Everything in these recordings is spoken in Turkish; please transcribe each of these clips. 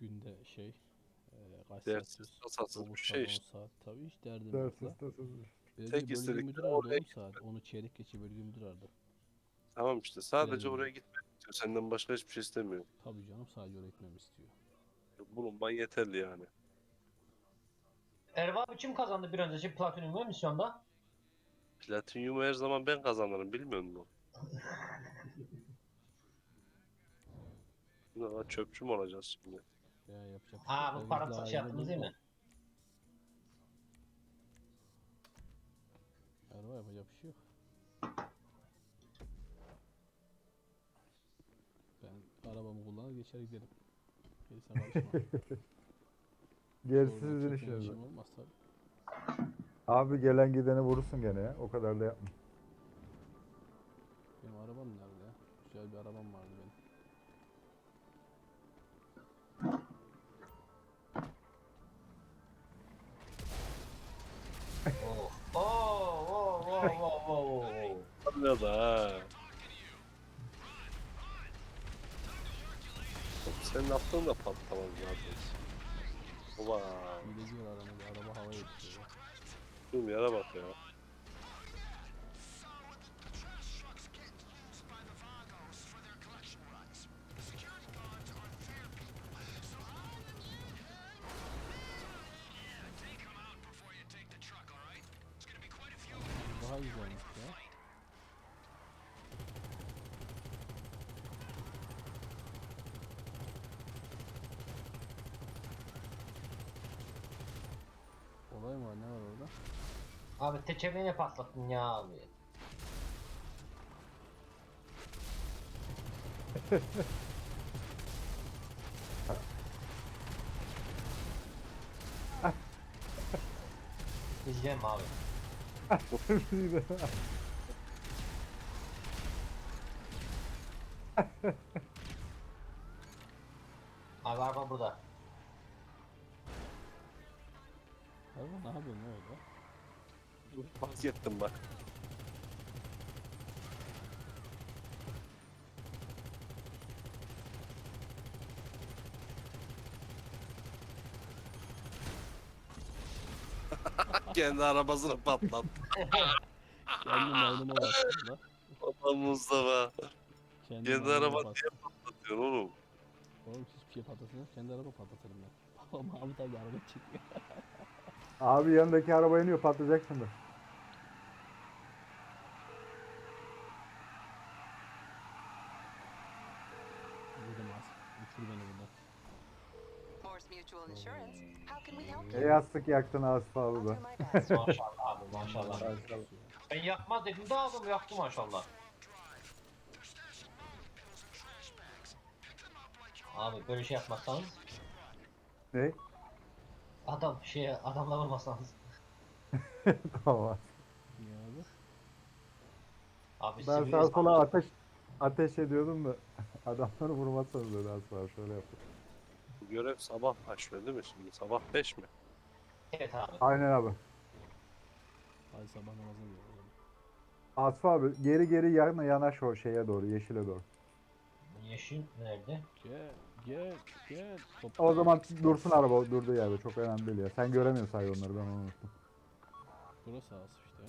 günde şey e, kaç Dersiz, tasasız bir 9 şey işte. 10 saat. Tabii hiç derdim yok Dersiz tasasız. Belediye Tek bölge istedikleri müdürü aradı oraya 10 saat. Onu çeyrek geçe bölge müdürü aradı. Tamam işte sadece Yani- oraya gitmek istiyor. Senden başka hiçbir şey istemiyor. Tabii canım sadece oraya gitmemi istiyor. Bulunman yeterli yani. Erva abi kim kazandı bir önceki Platinum misyonda? Platinyumu her zaman ben kazanırım bilmiyor musun? Ne çöpçü mü olacağız şimdi? Ya yapacak bir şey Ha yok. bu Biz para daha şey yaptınız değil mi? Erva yapacak bir şey yok. Ben arabamı kullanır geçer giderim. Gerisine karışma. Gerisi sizin işiniz. olmaz tabii. Abi gelen gideni vurursun gene ya. O kadar da yapma. Benim arabam nerede ya? Güzel bir arabam vardı Oo. Oo, oo, oo, oo, da ha. Senin attığın da patlamaz zaten. Ulan. Hileci var aramızda. Araba havaya ya. Dur yere bak ya. Daha güzelmiş ya. Olay mı var? Ne var orada? Abi teçeviğini patlattın ya abi. İzleyeyim abi. Abi araba burada. Araba ne yapıyor ne orada? Fark ettim bak. Kendi arabasını patlattı. Kendi maynuma bastım da. Adam Mustafa. Kendi, Kendi araba niye patlatıyorsun oğlum? Oğlum hiçbir şey patlatmıyor. Kendi araba patlatırım ben. Mahmut abi araba çekiyor. Abi yanındaki araba iniyor patlayacak şimdi. Vurdum az. Uçur beni buradan. Morse Mutual Insurance. How can we help E you? yastık yaktın I'll abi do da. my best. Maşallah maşallah. Maşallah. Ben yakma dedim de adam yaktı maşallah. Abi böyle şey yapmazsanız Ne? adam şey adamla vurmasanız. tamam. Abi? Ben insan- sola ateş ateş ediyordum da adamları vurmazsanız dedi Asif abi şöyle yaptı. Bu görev sabah başlıyor değil mi şimdi? Sabah 5 mi? Evet abi. Aynen abi. Hadi sabah namazına gidiyor. Asif abi geri geri yana yanaş o şeye doğru yeşile doğru. Yeşil nerede? Gel gel gel. Top. O zaman dursun araba durduğu yerde çok önemli değil ya. Sen göremiyorsun sahi onları ben onu unuttum. Burası Asif işte.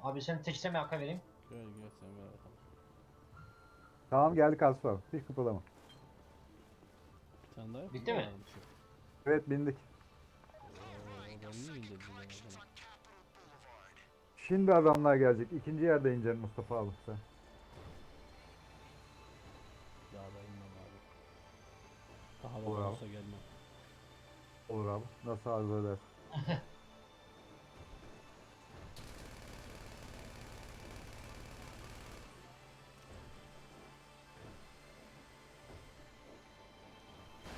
Abi sen teçhise mi haka vereyim? Gel gel sen ver bakalım. Tamam geldik Asif abi. Hiç kıpırdama. Bir tane daha yok. Bitti mi? Yok. Evet bindik. Niye? Şimdi adamlar gelecek. İkinci yerde ineceksin Mustafa abi sen. Ya da inmem abi. Daha da Olur abi. olsa gelmem. Olur abi. Nasıl arzu edersin?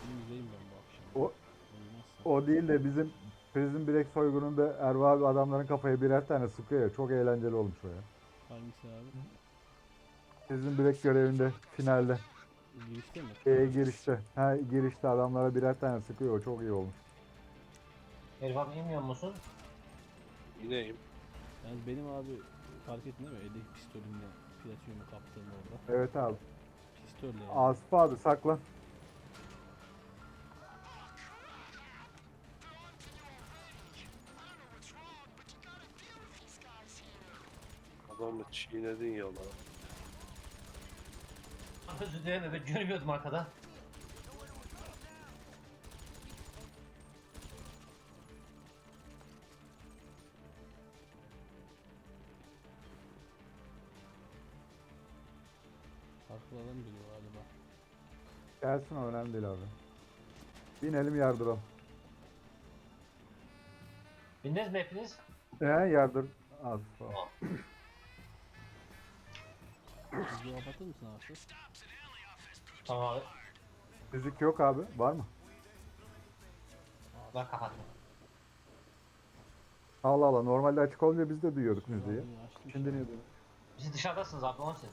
Şimdi izleyeyim ben bu akşam. O, Olmazsa. o değil de bizim Prison Break soygununda Erva abi adamların kafaya birer tane sıkıyor ya. Çok eğlenceli olmuş o ya. Hangisi abi? Prison Break görevinde finalde. Girişte mi? E, girişte. Ha girişte adamlara birer tane sıkıyor. O çok iyi olmuş. Abi inmiyor musun? İneyim. Yani benim abi fark ettin değil mi? Eldeki pistolimle platinyumu kaptığım orada. Evet abi. Pistolle yani. Asif abi saklan. Adamı çiğnedin ya lan. Özür dilerim ben görmüyordum arkada. Farklılardan geliyor galiba. Gelsin o önemli değil abi. Binelim yardıralım. Bindiniz mi hepiniz? Ee yardır. Az Müziği kapatır mısın abi? Tamam abi. Müzik yok abi. Var mı? Ben kapattım. Allah Allah. Normalde açık olunca biz de duyuyorduk müziği. Şimdi niye duyuyoruz? Siz dışarıdasınız abi onun için.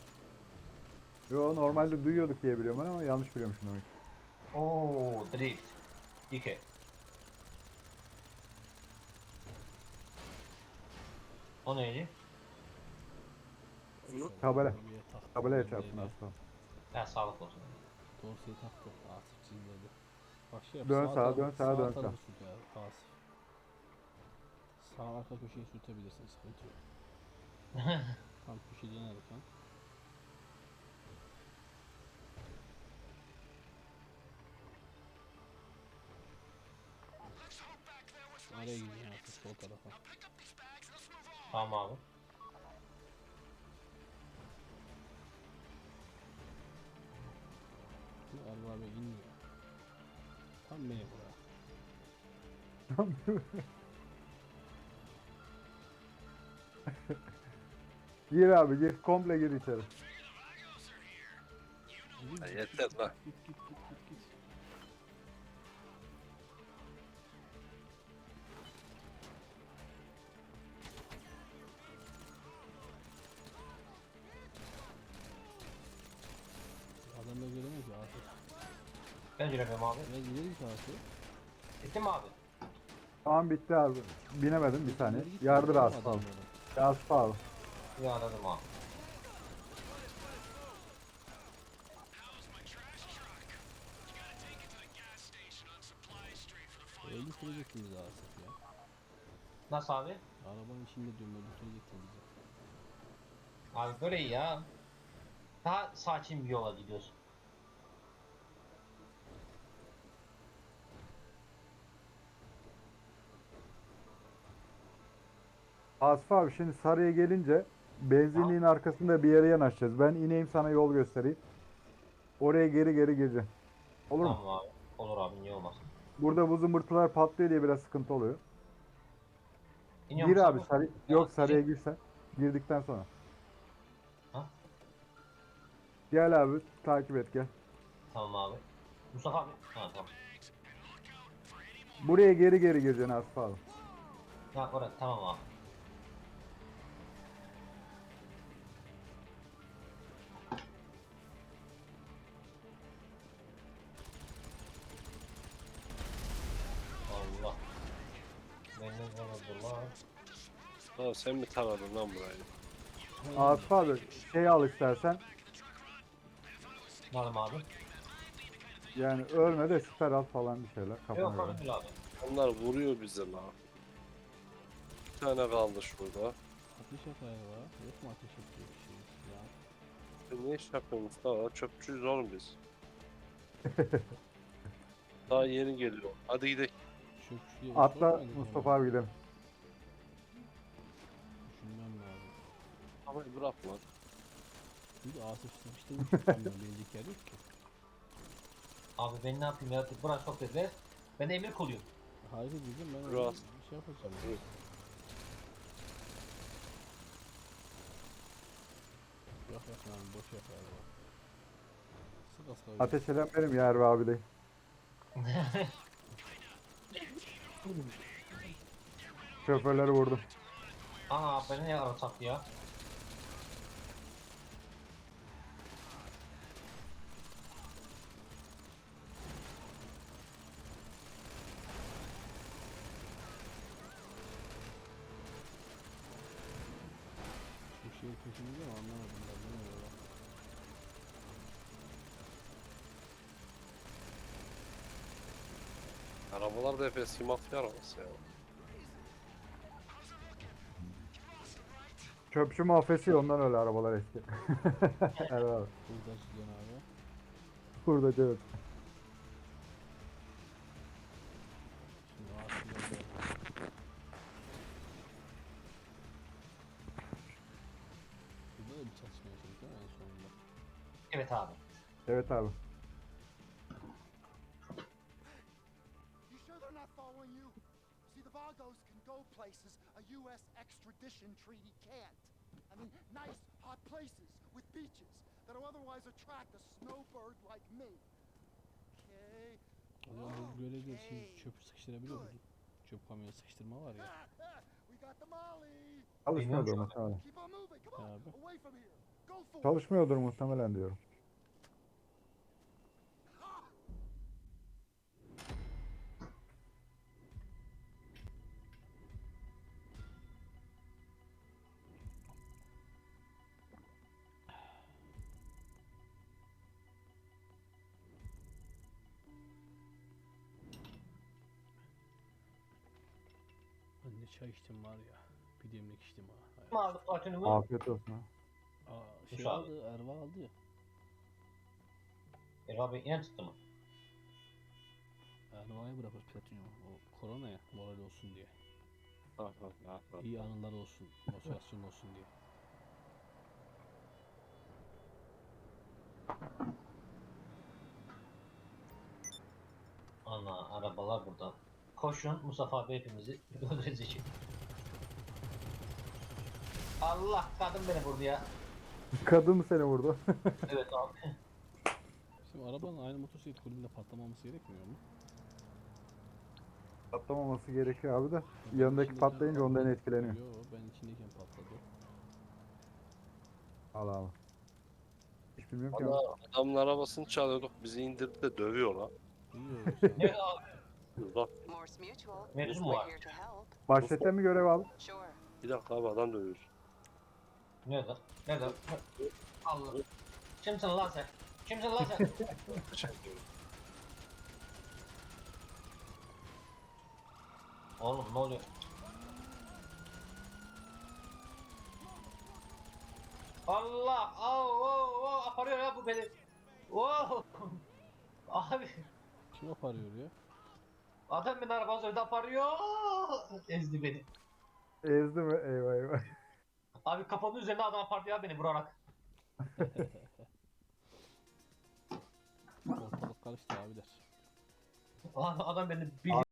Yo normalde duyuyorduk diye biliyorum ben ama yanlış biliyormuşum demek. Oo, drift. Dike. O neydi? Tabela. Arabaya taktım, Tabelaya çarptın aslan. Ya sağlık olsun. Dorseyi taktım. Asif çizmedi. Bak şey yap. Dön sağ sağa, dön sağa, dön sağa. Asif. Sağ arka köşeyi sürtebilirsin. Sıkıntı yok. Tam köşe dönerken. Araya gideceğim artık sol tarafa. Tamam abi. Erva abi inmiyor. Tam beni buraya. Gir abi gir. Komple gir içeri. Ya yeter lan. Git git git git git. Adamla göremez ya Asif. Ben giremiyorum abi. Biraz ileri git Asif. Bitti mi abi? Tamam bitti abi. Binemedim bir saniye. İleri git, Yardır abi. adamları. Asif abi. İyi anladım abi. Öyle süreceksiniz Asif ya. Nasıl abi? Arabanın içinde diyorum öyle süreceksiniz bize. Abi böyle iyi ya. Daha sakin bir yola gidiyorsun. Asif abi şimdi Sarı'ya gelince benzinliğin arkasında bir yere yanaşacağız. Ben ineyim sana yol göstereyim. Oraya geri geri gireceğim. Olur mu? Tamam abi. Olur abi niye olmaz. Burada bu zımbırtılar patlıyor diye biraz sıkıntı oluyor. İniyor Gir musun abi sarı. Yok sarıya girsen. Girdikten sonra. Ha? Gel abi takip et gel. Tamam abi. Mustafa abi. Ha tamam. Buraya geri geri gireceksin Asif abi. Ha orada tamam abi. Beni vurdu lan. Lan sen mi taradın lan burayı? Asif abi şey al istersen. Varım abi. Yani ölme de siper al falan bir şeyler kafana Yok göre. abi. Onlar vuruyor bizi lan. Bir tane kaldı şurada. Ateş yakar var. Yok mu ateş yakıyor bir şey ya? Ne iş yapıyorsun Mustafa? Çöpçüyüz oğlum biz. Daha yeni geliyor. Hadi gidelim. Çöpçüye Atla sokmadık ama. Mustafa abi gidelim. Düşünmem lazım. Ama bırak lan. Şimdi Asif sıkıştırmış tutamıyor. Bencik yer yok ki. Abi ben ne yapayım ya? Burası çok dediler. Ben emir kuluyum. Harika dedim ben öyle bir şey yapacağım. Dur. Yok yok lan boş yap kalıyor. Ateş eden benim ya Erve abi değil. Şoförleri vurdum. Aa beni ne ara taktı ya? Bu şeyin peşinde mi anlamadım ben. Bu ne böyle? Arabalar da hep eski mafya arabası ya. Çöpçü ya, ondan öyle arabalar eski. evet abi. Burada Cihan abi. Burada evet. Şimdi ağaçları da- Burada da bir çatışma yaşadık değil mi en sonunda? Evet abi. Evet abi. Places a U.S. extradition treaty can't. I mean, nice, hot places with beaches that'll otherwise attract a snowbird like me. Okay. Zaman bu görevde şimdi Okay. çöpü sıkıştırabiliyor musun? Çöp kamyonu sıkıştırma var ya. Çalışmıyordur muhtemelen. Abi. Çalışmıyordur muhtemelen diyorum. Çay içtim var ya. Bir demlik içtim ha. Kim aldı platinumu? Afiyet olsun ha. Aa, şey abi. aldı, Erva aldı ya. Erva Bey yine tuttu mu? Erva'ya bırakır platinyumu. O koronaya moral olsun diye. Ha, ha, ha, ha. İyi anılar olsun, motivasyon olsun diye. Ana arabalar burada. Koşun Mustafa abi hepimizi öldürecek. Allah kadın beni vurdu ya. Kadın mı seni vurdu? Evet abi. Şimdi arabanın aynı motosiklet kulübünde patlamaması gerekmiyor mu? Patlamaması gerekiyor abi de. Yanındaki İçindeyken- patlayınca ondan etkileniyor. Yo ben içindeyken patladı. Al abi. Hiç bilmiyorum ki. Valla adamın arabasını çalıyorduk. Bizi indirdi de dövüyor lan. Duyuyoruz Ne yani. abi? Bak Morse Mutual. Mevzu mu We're var? here to help. Başlete mi görev? Sure. bir dakika abi adam dövüyor. Nerede? Nerede? Allah. Kimsin lan sen? Kimsin lan sen? Oğlum ne oluyor? Allah! Oh, oh, oh, aparıyor ya bu beni. Oh! Abi Kim aparıyor ya? Adam beni arabanın önünde aparıyor. Ezdi beni. Ezdi mi? Eyvah eyvah. Abi kafanın üzerine adam apardı ya beni vurarak. Ortalık karıştı abiler. Adam beni bir